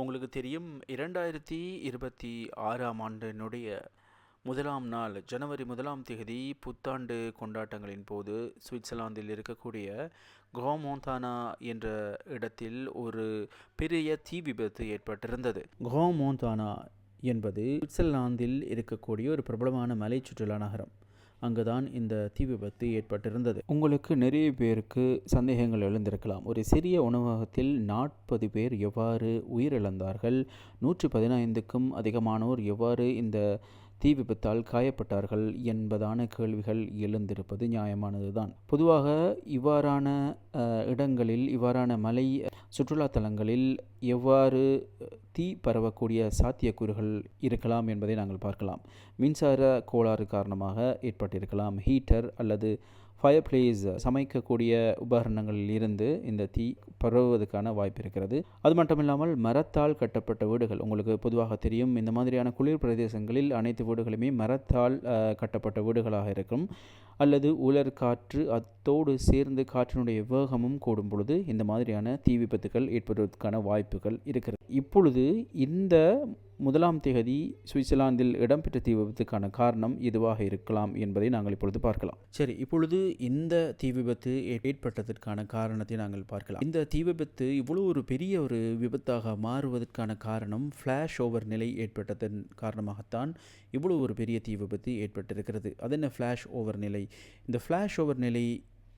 உங்களுக்கு தெரியும் இரண்டாயிரத்தி இருபத்தி ஆறாம் ஆண்டினுடைய முதலாம் நாள் ஜனவரி முதலாம் தேதி புத்தாண்டு கொண்டாட்டங்களின் போது சுவிட்சர்லாந்தில் இருக்கக்கூடிய கோமோந்தானா என்ற இடத்தில் ஒரு பெரிய தீ விபத்து ஏற்பட்டிருந்தது. கோமோந்தானா என்பது சுவிட்சர்லாந்தில் இருக்கக்கூடிய ஒரு பிரபலமான மலை சுற்றுலா நகரம். அங்குதான் இந்த தீ விபத்து ஏற்பட்டிருந்தது. உங்களுக்கு நிறைய பேருக்கு சந்தேகங்கள் எழுந்திருக்கலாம். ஒரு சிறிய உணவகத்தில் நாற்பது பேர் எவ்வாறு உயிரிழந்தார்கள்? நூற்றி பதினைந்துக்கும் அதிகமானோர் எவ்வாறு இந்த தீ விபத்தால் காயப்பட்டார்கள் என்பதான கேள்விகள் எழுந்திருப்பது நியாயமானதுதான். பொதுவாக இவ்வாறான இடங்களில் இவ்வாறான மலை சுற்றுலா தலங்களில் எவ்வாறு தீ பரவக்கூடிய சாத்தியக்கூறுகள் இருக்கலாம் என்பதை நாங்கள் பார்க்கலாம். மின்சார கோளாறு காரணமாக ஏற்பட்டிருக்கலாம். ஹீட்டர் அல்லது ஃபயர் பிளேஸ் சமைக்கக்கூடிய உபகரணங்களில் இருந்து இந்த தீ பரவுவதற்கான வாய்ப்பு இருக்கிறது. அது மட்டும் இல்லாமல் மரத்தால் கட்டப்பட்ட வீடுகள் உங்களுக்கு பொதுவாக தெரியும் இந்த மாதிரியான குளிர் பிரதேசங்களில் அனைத்து வீடுகளுமே மரத்தால் கட்டப்பட்ட வீடுகளாக இருக்கும். அல்லது உலர் காற்று அத்தோடு சேர்ந்து காற்றினுடைய வேகமும் கூடும் பொழுது இந்த மாதிரியான தீ விபத்துகள் ஏற்படுவதற்கான வாய்ப்புகள் இருக்கிறது. இப்பொழுது இந்த முதலாம் தேதி சுவிட்சர்லாந்தில் இடம்பெற்ற தீ விபத்துக்கான காரணம் எதுவாக இருக்கலாம் என்பதை நாங்கள் இப்பொழுது பார்க்கலாம். சரி இப்பொழுது இந்த தீ விபத்து ஏற்பட்டதற்கான காரணத்தை நாங்கள் பார்க்கலாம். இந்த தீ விபத்து இவ்வளோ ஒரு பெரிய ஒரு விபத்தாக மாறுவதற்கான காரணம் ஃப்ளாஷ் ஓவர் நிலை ஏற்பட்டதன் காரணமாகத்தான் இவ்வளோ ஒரு பெரிய தீ விபத்து ஏற்பட்டிருக்கிறது. அது என்ன ஃப்ளாஷ் ஓவர் நிலை? இந்த ஃப்ளாஷ் ஓவர் நிலை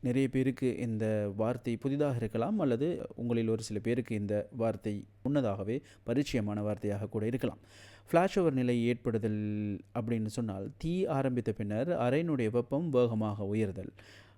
நிறைய பேருக்கு இந்த வார்த்தை புதிதாக இருக்கலாம் அல்லது உங்களில் ஒரு சில பேருக்கு இந்த வார்த்தை முன்னதாகவே பரிச்சயமான வார்த்தையாக கூட இருக்கலாம். ஃப்ளாஷ் ஓவர் நிலை ஏற்படுதல் அப்படின்னு சொன்னால் தீ ஆரம்பித்த பின்னர் அறையினுடைய வெப்பம் வேகமாக உயர்தல்.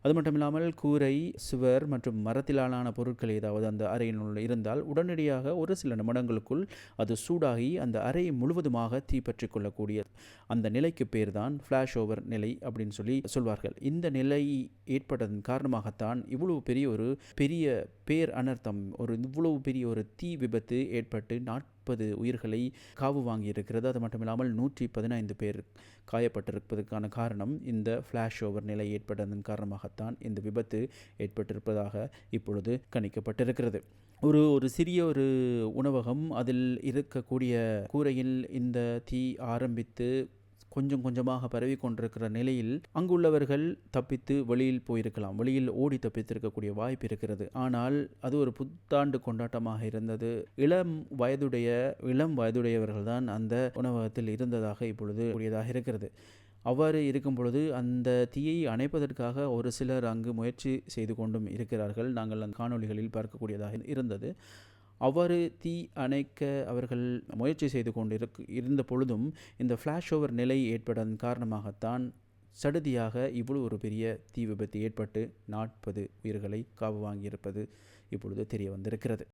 அது மட்டும் இல்லாமல் கூரை சுவர் மற்றும் மரத்திலான பொருட்கள் ஏதாவது அந்த அறையினுள் இருந்தால் உடனடியாக ஒரு சில நிமிடங்களுக்குள் அது சூடாகி அந்த அறை முழுவதுமாக தீப்பற்றி கொள்ளக்கூடிய அந்த நிலைக்கு பேர் தான் ஃப்ளாஷ் ஓவர் நிலை அப்படின்னு சொல்லி சொல்வார்கள். இந்த நிலை ஏற்பட்டதன் காரணமாகத்தான் இவ்வளவு பெரிய ஒரு பெரிய பேர் அனர்த்தம் ஒரு இவ்வளவு பெரிய ஒரு தீ விபத்து ஏற்பட்டு நாட் முப்பது உயிர்களை காவு வாங்கியிருக்கிறது. அது மட்டும் இல்லாமல் நூற்றி பதினைந்து பேர் காயப்பட்டிருப்பதற்கான காரணம் இந்த ஃப்ளாஷ் ஓவர் நிலை ஏற்பட்டதன் காரணமாகத்தான் இந்த விபத்து ஏற்பட்டிருப்பதாக இப்பொழுது கணிக்கப்பட்டிருக்கிறது. ஒரு ஒரு சிறிய ஒரு உணவகம் அதில் இருக்கக்கூடிய கூரையில் இந்த தீ ஆரம்பித்து கொஞ்சம் கொஞ்சமாக பரவி கொண்டிருக்கிற நிலையில் அங்குள்ளவர்கள் தப்பித்து வெளியில் போயிருக்கலாம். வெளியில் ஓடி தப்பித்திருக்கக்கூடிய வாய்ப்பு இருக்கிறது. ஆனால் அது ஒரு புத்தாண்டு கொண்டாட்டமாக இருந்தது. இளம் வயதுடைய இளம் வயதுடையவர்கள் தான் அந்த உணவகத்தில் இருந்ததாக இப்பொழுது கூடியதாக இருக்கிறது. அவ்வாறு இருக்கும் பொழுது அந்த தீயை அணைப்பதற்காக ஒரு சிலர் அங்கு முயற்சி செய்து கொண்டும் இருக்கிறார்கள். நாங்கள் அந்த காணொலிகளில் பார்க்கக்கூடியதாக இருந்தது. அவ்வாறு தீ அணைக்க அவர்கள் முயற்சி செய்து கொண்டிருக்கு இருந்த பொழுதும் இந்த ஃப்ளாஷ் ஓவர் நிலை ஏற்பட்டதன் காரணமாகத்தான் சடுதியாக இவ்வளவு ஒரு பெரிய தீ விபத்து ஏற்பட்டு நாற்பது உயிர்களை காவு வாங்கியிருப்பது இப்பொழுது தெரிய வந்திருக்கிறது.